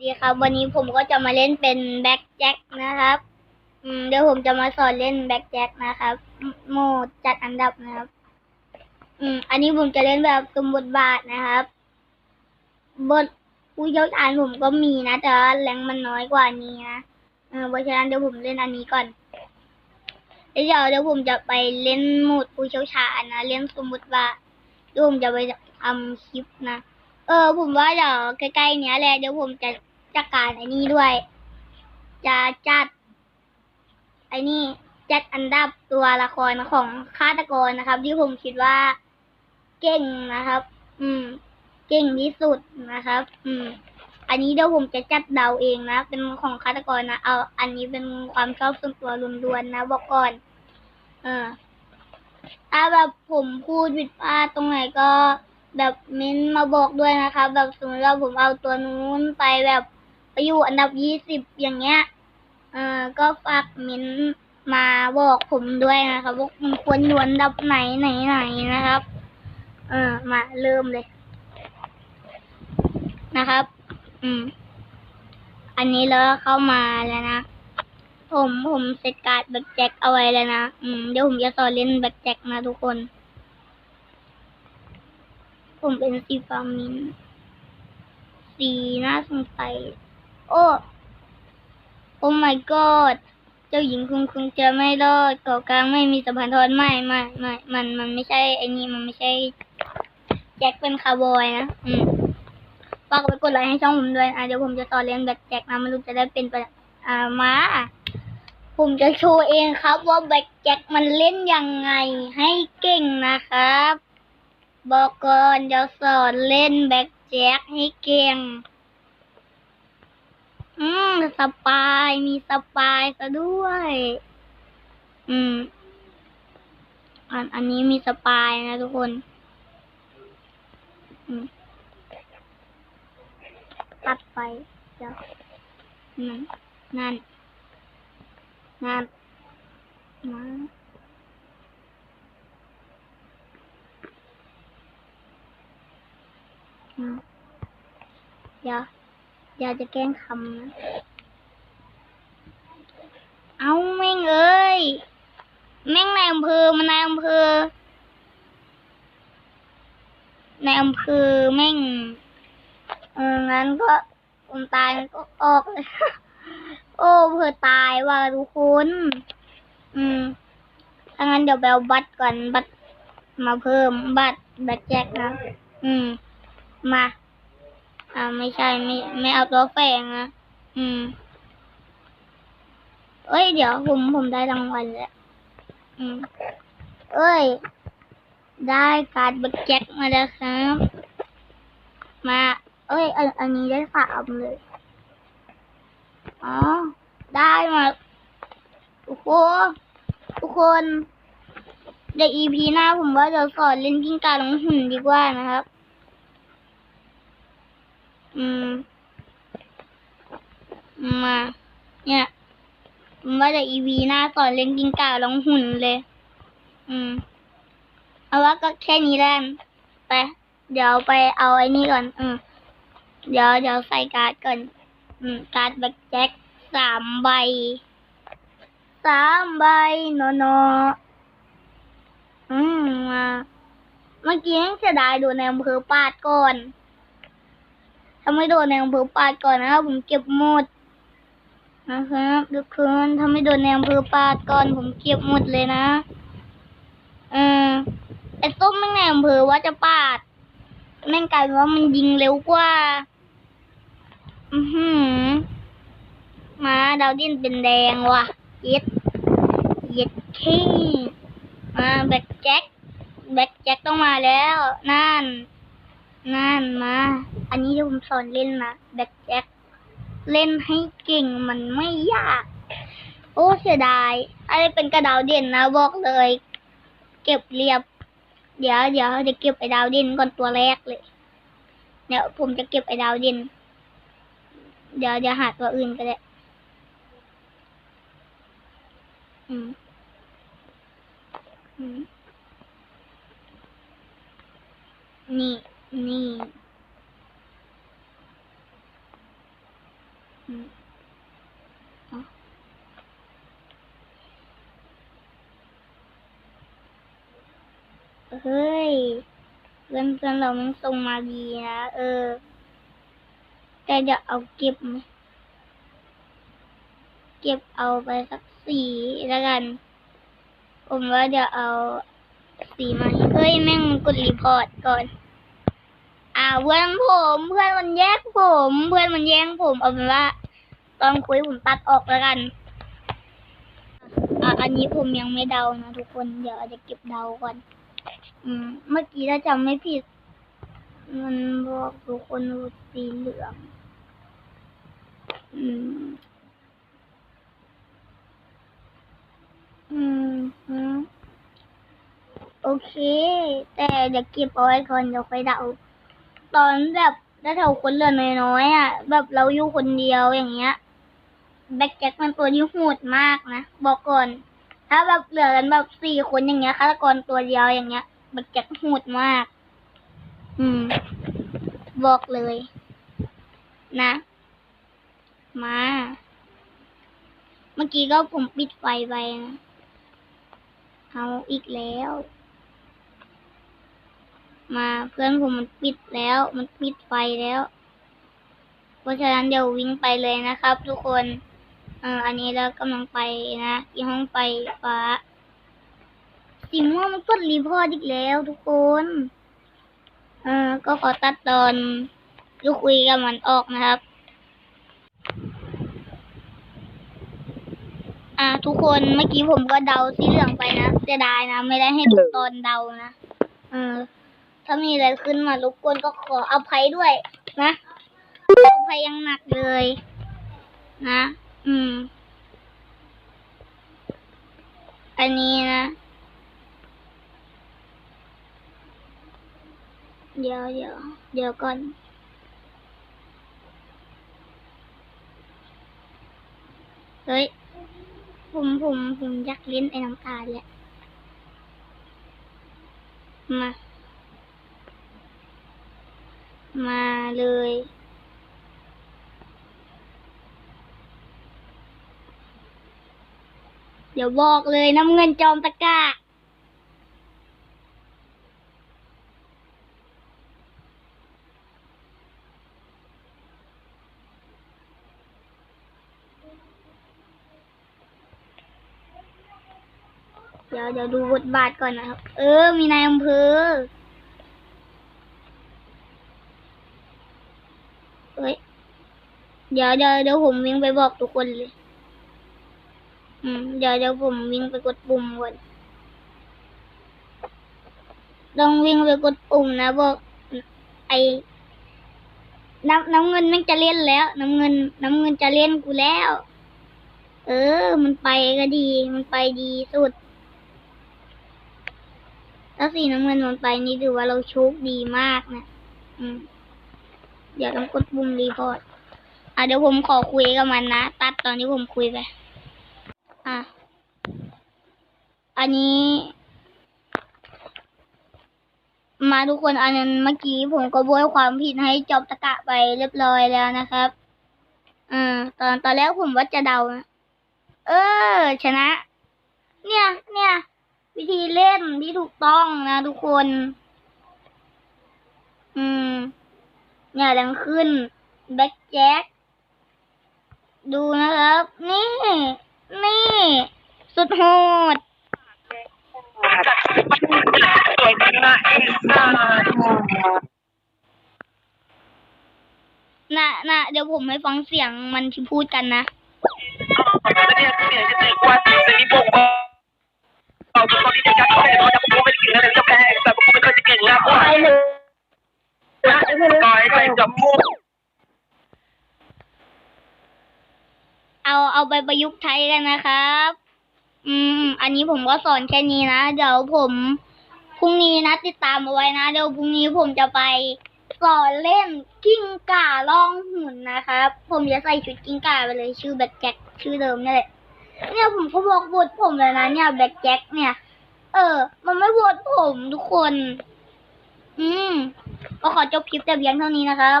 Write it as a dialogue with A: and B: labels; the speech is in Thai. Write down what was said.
A: ดีครับ วันนี้ผมก็จะมาเล่นเป็นแบ็กแจ็คนะครับ อืมเดี๋ยวผมจะมาสอนเล่นแบ็กแจ็คนะครับ โหมดจัดอันดับนะครับ อืม อันนี้ผมจะเล่นแบบสมบทบาทนะครับ บทผู้เชี่ยวชาญผมก็มีนะแต่ว่าแรงมันน้อยกว่านี้นะเออเพราะฉะนั้นเดี๋ยวผมเล่นอันนี้ก่อนแล้วเดี๋ยวเดี๋ยวผมจะไปเล่นโหมดผู้เชี่ยวชาญนะเล่นสมบทบาทเดี๋ยวผมจะไปทำคลิปนะเออผมว่าเดี๋ยวใกล้ๆเนี้ยแหละเดี๋ยวผมจะ จัดการไอ้นี่ด้วย จะจัด ไอ้นี่จัดอันดับตัวละครของฆาตกรนะครับ ที่ผมคิดว่า เก่งนะครับ อืม เก่งที่สุดนะครับ อืม อันนี้เดี๋ยวผมจะจัดเดาเองนะ เป็นของฆาตกรนะเอา อันนี้เป็นความชอบส่วนตัวล้วนๆนะบอกก่อน เออถ้าแบบผมพูดผิดพลาดตรงไหนก็แบบเม้นมาบอกด้วยนะคะ แบบสมมติว่าผมเอาตัวนู้นไปแบบ อยู่อันดับยี่สิบอย่างเงี้ย เอ่อ ก็ฝากเม้นมาบอกผมด้วยนะครับว่ามันควรอยู่อันดับไหนไหนไหนนะครับ เออมาเริ่มเลย นะครับ อืม อันนี้แล้วเข้ามาแล้วนะ ผมผมเซตการ์ดแบ็คแจ็คเอาไว้แล้วนะ อืม เดี๋ยวผมจะสอนเล่นแบ็คแจ็คนะทุกคน ผมเป็นสีฟามิน สีน่าสงสัย โอ้โอ้ my god เจ้าหญิงคงคงจะไม่รอดเกาะกลางไม่มีสะพานทอนไม่ไม่ไม่มันมันไม่ใช่ไอ้นี่มันไม่ใช่ แจ็คเป็นคาร์บอยนะอืมฝากไปกดไลค์ให้ช่องผมด้วยอะเดี๋ยวผมจะสอนเล่นแบ็คแจ็คนะไม่รู้จะได้เป็นไปอ่ามาผมจะโชว์เองครับว่าแบ็คแจ็คมันเล่นยังไงให้เก่งนะครับ บอกก่อนจะสอนเล่นแบ็คแจ็คให้เก่ง อืมสปายมีสปายซะด้วย อืม อันอันนี้มีสปายนะทุกคนอืมตัดไปเดี๋ยวนั่นนั่นนั่นนั่นอืมเดี๋ยว ยวจะแกล้งคำนะเอาแม่งเอ้ย แม่งนายอำเภอมันนายอำเภอในอำเภอแม่ง เอองั้นก็ผมตายก็ออกเลย โอ้เพื่อตายว่ะทุกคน อืมถ้างั้นเดี๋ยวแบลบัตรก่อนบัตรมาเพิ่มบัตรแบตแจ็คนะ อืม มา อ่าไม่ใช่ไม่ไม่เอาตัวแฝงนะอืมเอ้ยเดี๋ยวผมผมได้รางวัลแล้วอืมเอ้ย ได้การ์ดแบตแจ็คมาแล้วครับ มา เอ้ยอันอันนี้ได้สามเลยอ๋อได้มาโอ้โหทุกคนเดี๋ยว EP หน้าผมว่าจะสอนเล่นกิ้งก่าลงหุ่นดีกว่านะครับ อืม มา เนี่ยผมว่าจะ EP หน้าสอนเล่นกิงก่าลงหุ่นเลย อืม เอาว่าก็แค่นี้แล้วไป เดี๋ยวไปเอาไอ้นี่ก่อน อืม เดี๋ยวเดี๋ยวใส่การ์ดก่อน อืม การ์ดแบ็คแจ็คสามใบ สามใบนโนอืมมาเมื่อกี้ยังเสียดายดนในอำเภอปาดก่อน ถ้าไม่โดนในอำเภอปาดก่อนนะครับ ผมเก็บหมดนะครับทุกคนถ้าไม่โดนในอำเภอปาดก่อน ผมเก็บหมดเลยนะเออไอ้ส้มแม่งในอำเภอว่าจะปาด แม่งกลายเป็นว่ามันยิงเร็วกว่า อือหือมาดาวดินเป็นแดงว่ะเย็ดเย็ดขี้มาแบ็คแจ็คแบ็คแจ็คต้องมาแล้ว นั่น นั่นมา อันนี้ที่ผมสอนเล่นนะแบ็คแจ็คเล่นให้เก่งมันไม่ยาก โอ้เสียดายอะไรเป็นกระดาวเด่นนะบอกเลย เก็บเรียบ เดี๋ยวเดี๋ยวจะเก็บไอ้ดาวเด่นก่อนตัวแรกเลย เดี๋ยวผมจะเก็บไอ้ดาวเด่น เดี๋ยวจะหาตัวอื่นก็ได้อืมอืมนี่นี่ อืม เฮ้ยเพื่อนเพื่อนเรามันส่งมาดีนะ เออ แต่จะเอาเก็บไหมเก็บเอาไปสักสีแล้วกัน ผมว่าจะเอาสีมาเฮ้ย แม่งกดรีพอร์ตก่อน เพื่อนผมเพื่อนมันแยกผม เพื่อนมันแย่งผมเอาเป็นว่า ตอนคุยผมตัดออกแล้วกันอะอันนี้ผมยังไม่เดานะทุกคนเดี๋ยวอาจจะเก็บเดาก่อน อืม เมื่อกี้ถ้าจำไม่ผิด มันบอกทุกคนว่าสีเหลืองอืมอืมโอเค แต่เดี๋ยวเก็บเอาไว้ก่อนเดี๋ยวค่อยเดา ตอนแบบถ้าแถวคนเหลือน้อยๆอะ แบบเราอยู่คนเดียวอย่างเงี้ยแบ็คแจ็คมันตัวที่โหดมากนะบอกก่อน ถ้าแบบเหลือกันแบบสี่คนอย่างเงี้ยฆาตกรตัวเดียวอย่างเงี้ยแบ็คแจ็คโหดมาก อืม บอกเลย นะ มา เมื่อกี้ก็ผมปิดไฟไปนะเอาอีกแล้ว มาเพื่อนผมมันปิดแล้ว มันปิดไฟแล้ว เพราะฉะนั้นเดี๋ยววิ่งไปเลยนะครับ ทุกคนเอออันนี้เรากำลังไปนะที่ห้องไฟฟ้าสีม่วงมันกดรีพอร์ตอีกแล้วทุกคน เออก็ขอตัดตอนลูกคุยกับมันออกนะครับ อ่า ทุกคนเมื่อกี้ผมก็เดาสีเหลืองไปนะเสียดายนะ ไม่ได้ให้ดูตอนเดานะ เออ ถ้ามีอะไรขึ้นมารบกวนก็ขออภัยด้วย นะอภัยยังหนักเลย นะ อืม อันนี้นะ เดี๋ยวเดี๋ยวเดี๋ยวก่อน เฮ้ย ผมผมผมอยากเล่นไอ้น้ำตาลแหละมา มาเลย เดี๋ยวบอกเลยน้ำเงินจอมตะก้าเดี๋ยวเดี๋ยวดูบทบาทก่อนนะครับ เออ มีนายอำเภอ เฮ้ย เดี๋ยวเดี๋ยวเดี๋ยวผมวิ่งไปบอกทุกคนเลย อืม เดี๋ยวเดี๋ยวผมวิ่งไปกดปุ่มก่อนต้องวิ่งไปกดปุ่มนะบอก ไอน้ำน้ำเงินมันจะเล่นแล้ว น้ำเงิน น้ำเงินจะเล่นกูแล้ว เออ มันไปก็ดี มันไปดีสุดถ้าสีน้ำเงินมันไปนี่ถือว่าเราโชคดีมากนะ อืม เดี๋ยวต้องกดปุ่มรีพอร์ต อะเดี๋ยวผมขอคุยกับมันนะ ตัดตอนที่ผมคุยไป อะ อันนี้ มาทุกคนอันนั้นเมื่อกี้ผมก็โบยความผิดให้จอบตะกะไปเรียบร้อยแล้วนะครับอ่าตอนตอนแรกผมว่าจะเดานะเออ ชนะ เนี่ย เนี่ย วิธีเล่นที่ถูกต้องนะทุกคน อืม เนี่ยแรงขึ้นแบ็คแจ็ค ดูนะครับ นี่ นี่ สุดโหด
B: สวยจังนะเอ็นซ่า
A: น่ะน่ะเดี๋ยวผมให้ฟังเสียงมันที่พูดกันนะ
B: เสียงจะเป็นควันจะมีบ่งบอกเอาทุกคนที่จะจัดเขาแต่เขาไม่ได้กินอะไรจะแพ้แต่พวกไม่เคยจะเก่งนะเพราะว่าต่อยไปจับมุก
A: เอาเอา ไปประยุกต์ใช้กันนะครับ อืม อันนี้ผมก็สอนแค่นี้นะ เดี๋ยวผมพรุ่งนี้นะติดตามเอาไว้นะ เดี๋ยวพรุ่งนี้ผมจะไปสอนเล่นกิ้งก่าล่องหุ่นนะครับ ผมจะใส่ชุดกิ้งก่าไปเลยชื่อแบ็คแจ็คชื่อเดิมนี่แหละเนี่ยผมก็บอกบทผมเลยนะเนี่ยแบ็คแจ็คเนี่ย เออ มันไม่บทผมทุกคน อืมก็ขอจบคลิปแต่เพียงเท่านี้นะครับ